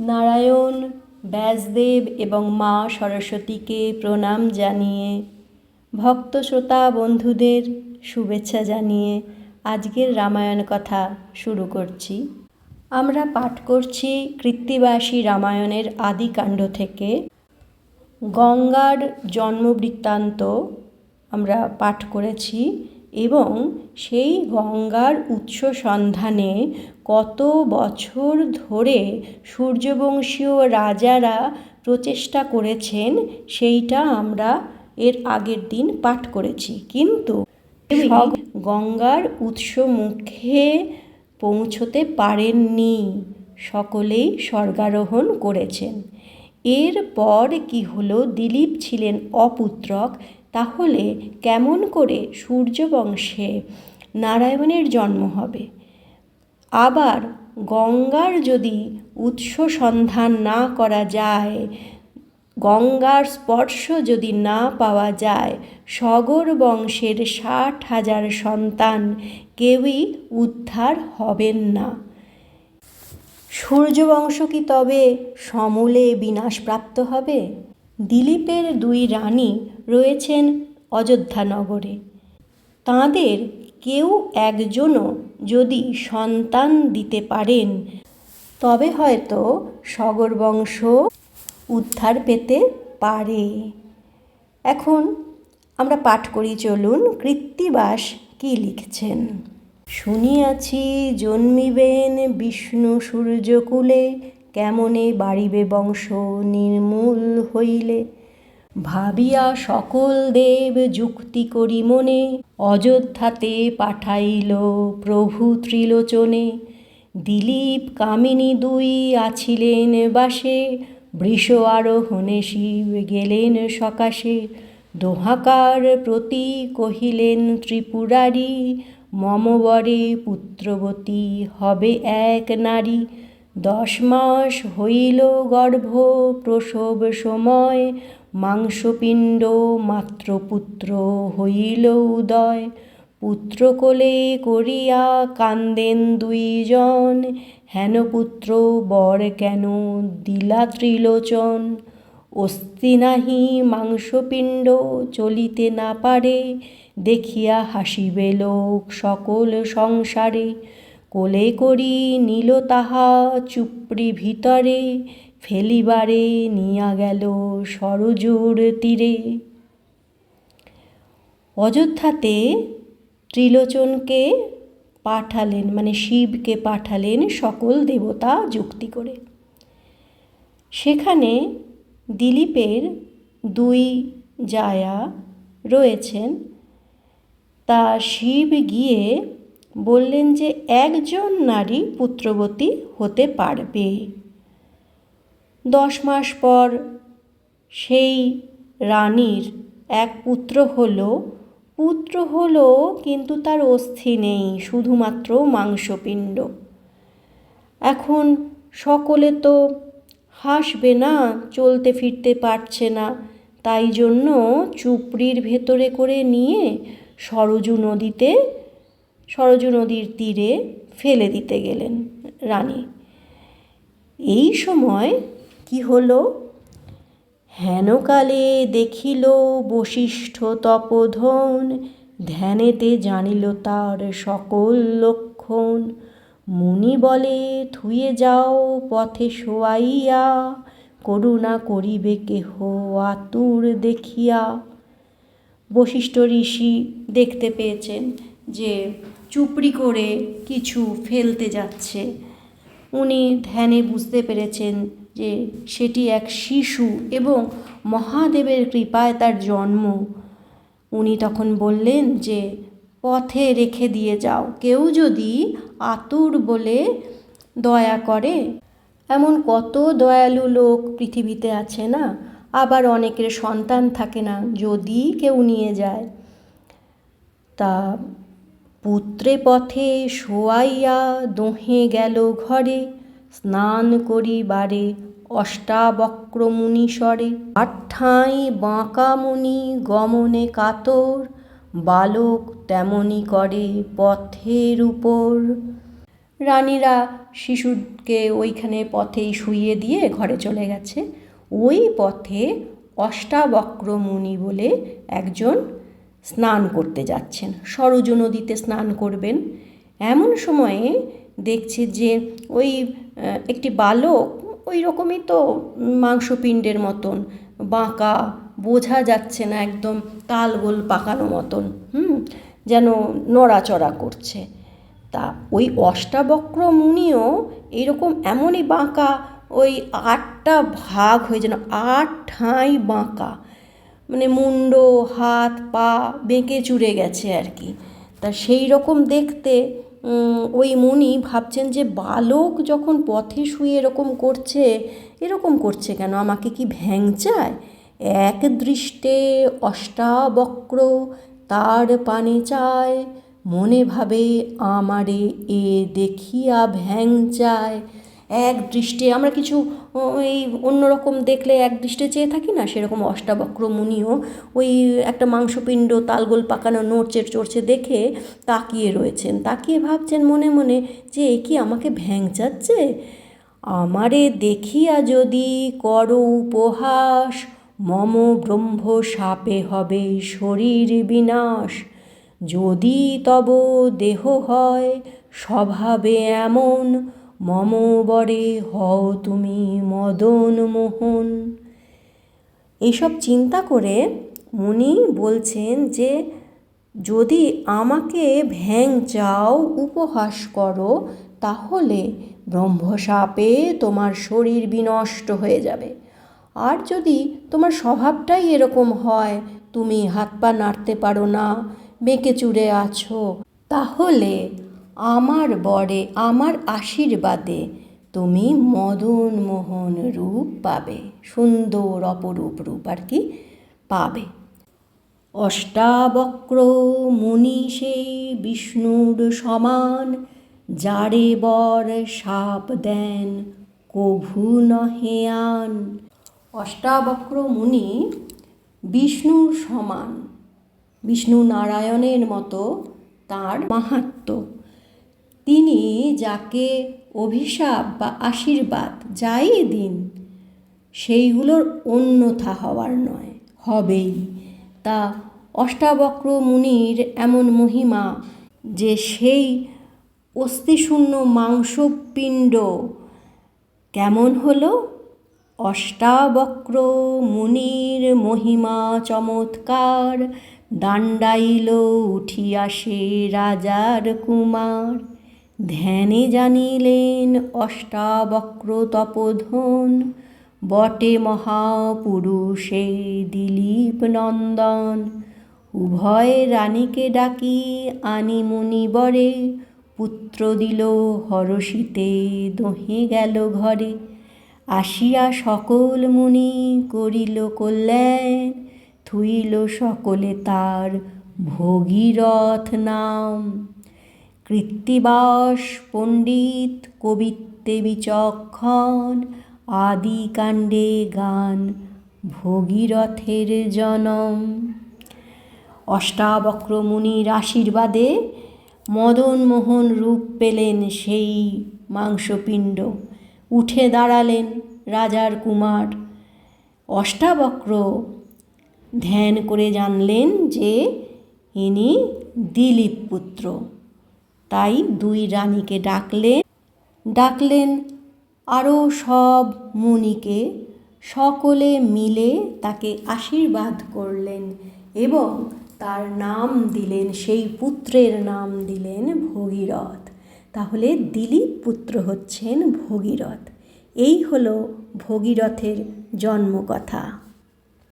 নারায়ণ, ব্যাসদেব এবং মা সরস্বতীকে প্রণাম জানিয়ে, ভক্ত শ্রোতা বন্ধুদের শুভেচ্ছা জানিয়ে আজকের রামায়ণ কথা শুরু করছি। আমরা পাঠ করছি কৃত্তিবাসী রামায়ণের আদিকাণ্ড থেকে। গঙ্গার জন্মবৃত্তান্ত আমরা পাঠ করেছি। এবং সেই গঙ্গার উৎস সন্ধানে কত বছর ধরে সূর্যবংশীয় রাজারা প্রচেষ্টা করেছেন সেইটা আমরা এর আগের দিন পাঠ করেছি। কিন্তু গঙ্গার উৎস মুখে পৌঁছতে পারেননি সকলেই স্বর্গারোহণ করেছেন। এরপর কি হলো? দিলীপ ছিলেন অপুত্রক তাহলে কেমন করে সূর্যবংশে নারায়ণের জন্ম হবে? আবার গঙ্গার যদি উৎস সন্ধান না করা যায়, গঙ্গার স্পর্শ যদি না পাওয়া যায়, সগর বংশের ষাট হাজার সন্তান কেউই উদ্ধার হবেন না। সূর্যবংশ কি তবে সমূলে বিনাশপ্রাপ্ত হবে? দিলীপের দুই রানী রয়েছেন অযোধ্যা নগরে। তাঁদের কেউ একজনও যদি সন্তান দিতে পারেন, তবে হয়তো সগর বংশ উদ্ধার পেতে পারে। এখন আমরা পাঠ করি, চলুন কৃত্তিবাস কি লিখছেন? শুনিয়াছি, জন্মিবেন বিষ্ণু সূর্যকুলে, কেমনে বাড়িবে বংশ নির্মূল হইলে? ভাবিয়া সকল দেব যুক্তি করি মনে, অযোধ্যাতে পাঠাইল প্রভু ত্রিলোচনে। দিলীপ কামিনী দুই আছিলেন বাসে, বৃষ আরোহণে শিব গেলেন সকাশে। দোহাকার প্রতি কহিলেন ত্রিপুরারি মমবরে পুত্রবতী হবে এক নারী। দশ মাস হইল গর্ভ প্রসব সময় মাংসপিণ্ড মাত্র পুত্র হইল উদয়। পুত্র কোলে করিয়া কান্দেন দুইজন। হেন পুত্র বর কেন দিলা ত্রিলোচন? অস্থি নাহি মাংসপিণ্ড চলিতে না পারে। দেখিয়া হাসিবে লোক সকল সংসারে। কোলে করি নীল তাহা চুপড়ি ভিতরে। ফেলিবারে নিয়া গেল সরজুর তীরে। অযোধ্যাতে ত্রিলোচনকে পাঠালেন মানে শিবকে পাঠালেন সকল দেবতা যুক্তি করে। সেখানে দিলীপের দুই জায়া রয়েছেন। তা শিব গিয়ে বললেন যে, একজন নারী পুত্রবতী হতে পারবে। দশ মাস পর সেই রানীর এক পুত্র হলো। পুত্র হলো কিন্তু তার অস্থি নেই, শুধুমাত্র মাংসপিণ্ড। এখন সকলে তো হাসবে না, চলতে ফিরতে পারছে না। তাই জন্য চুপড়ির ভেতরে করে নিয়ে সরজু নদীতে, সরজু নদীর তীরে ফেলে দিতে গেলেন রানী। এই সময় কি হলো? হেনকালে দেখিল বশিষ্ঠ তপোধন, ধ্যানেতে জানিল তার সকল লক্ষণ। মুনি বলে, থুয়ে যাও, পথে শোয়াইয়া, করুণা করিবে কেহ আতুর দেখিয়া। বশিষ্ঠ ঋষি দেখতে পেয়েছেন যে, চুপড়ি করে কিছু ফেলতে যাচ্ছে। উনি ধ্যানে বুঝতে পেরেছেন যে সেটি এক শিশু এবং মহাদেবের কৃপায় তার জন্ম। উনি তখন বললেন যে, পথে রেখে দিয়ে যাও। কেউ যদি আতুর বলে দয়া করে, এমন কত দয়ালু লোক পৃথিবীতে আছে না? আবার অনেকের সন্তান থাকে না যদি কেউ নিয়ে যায়। তা পুত্রে পথে শোয়াইয়া দোহে গেল ঘরে, স্নান করিবারে অষ্টাবক্র মুনিস্বরে আঠাঁই বাঁকা মুনি গমনে কাতর, বালক তেমনি করে পথের উপর। রানীরা শিশুকে ওইখানে পথেই শুইয়ে দিয়ে ঘরে চলে গেছে। ওই পথে অষ্টাবক্র মুনি বলে একজন স্নান করতে যাচ্ছেন। সরজ নদীতে স্নান করবেন। এমন সময়ে দেখছে যে ওই একটি বালক ওই রকমই তো মাংসপিণ্ডের মতন, বাঁকা, বোঝা যাচ্ছে না একদম তালগোল পাকানো মতন, হুম, যেন নড়াচড়া করছে। তা ওই অষ্টাবক্র মুনিও এরকম এমনই বাঁকা, ওই আটটা ভাগ হয়ে যেন আট ঠাঁই বাঁকা মানে মুন্ড, হাত, পা বেঁকে চুড়ে গেছে আর কি। তা সেই রকম দেখতে ওই মুনি ভাবছেন যে বালক যখন পথে শুয়ে এরকম করছে এরকম করছে কেন? আমাকে কি ভ্যাং চায়? এক দৃষ্টে অষ্টাবক্র তার পানে চায়, মনে ভাবে আমারে এ দেখিয়া ভ্যাং চায়। এক দৃষ্টে আমরা কিছু ওই অন্যরকম দেখলে এক দৃষ্টে চেয়ে থাকি না? সেরকম অষ্টাবক্র মুনিও ওই একটা মাংসপিণ্ড, তালগোল পাকানো নড়ছে চড়ছে দেখে তাকিয়ে রয়েছেন। তাকিয়ে ভাবছেন মনে মনে যে, এ কি আমাকে ভ্যাং চাচ্ছে আমারে দেখিয়া যদি কর উপহাস, মম ব্রহ্ম সাপে হবে শরীর বিনাশ। যদি তব দেহ হয়, স্বভাবে এমন মম বরে হও তুমি মদন মোহন। এইসব চিন্তা করে মুনি বলছেন যে, যদি আমাকে ভ্যাং চাও, উপহাস করো, তাহলে ব্রহ্মসাপে তোমার শরীর বিনষ্ট হয়ে যাবে। আর যদি তোমার স্বভাবটাই এরকম হয়, তুমি হাত পা নাড়তে পারো না, বেঁকে চুরে আছো, তাহলে আমার বরে, আমার আশীর্বাদে তুমি মদন মোহন রূপ পাবে, সুন্দর অপরূপ রূপ আর কি পাবে। অষ্টাবক্র মুনি সেই বিষ্ণুর সমান, যারে বর সাপ দেন, কভু নহে আন। অষ্টাবক্র মুনি বিষ্ণুর সমান, বিষ্ণু নারায়ণের মতো তার মাহাত্ম্য তিনি যাকে অভিশাপ বা আশীর্বাদ যাই দিন, সেইগুলোর অন্যথা হওয়ার নয়, হবেই। তা অষ্টাবক্র মুনির এমন মহিমা যে সেই অস্থিশূন্য মাংসপিণ্ড কেমন হলো? অষ্টাবক্র মুনির মহিমা চমৎকার, দাণ্ডাইল উঠিয়া সে রাজার কুমার। ধ্যানে জানিলেন অষ্টাবক্র তপোধন বটে মহাপুরুষে দিলীপ নন্দন। উভয় রানীকে ডাকি আনি মুনিবরে। পুত্র দিল হরষিতে, দহে গেল ঘরে। আসিয়া সকল মুনি করিল কল্যাণ। থুইল সকলে তার ভগীরথ নাম। কৃত্তিবাস, পণ্ডিত কবিত্বে বিচক্ষণ আদি কাণ্ডে গান, ভগীরথের জনম। অষ্টাবক্র মুনির আশীর্বাদে মদনমোহন রূপ পেলেন সেই মাংসপিণ্ড। উঠে দাঁড়ালেন রাজার কুমার। অষ্টাবক্র ধ্যান করে জানলেন যে ইনি দিলীপ পুত্র। তাই দুই রানীকে ডাকলেন। ডাকলেন আরও সব মুনিকে সকলে মিলে তাকে আশীর্বাদ করলেন এবং তার নাম দিলেন, সেই পুত্রের নাম দিলেন ভগীরথ। তাহলে দিলীপ পুত্র হচ্ছেন ভগীরথ। এই হলো ভগীরথের জন্মকথা।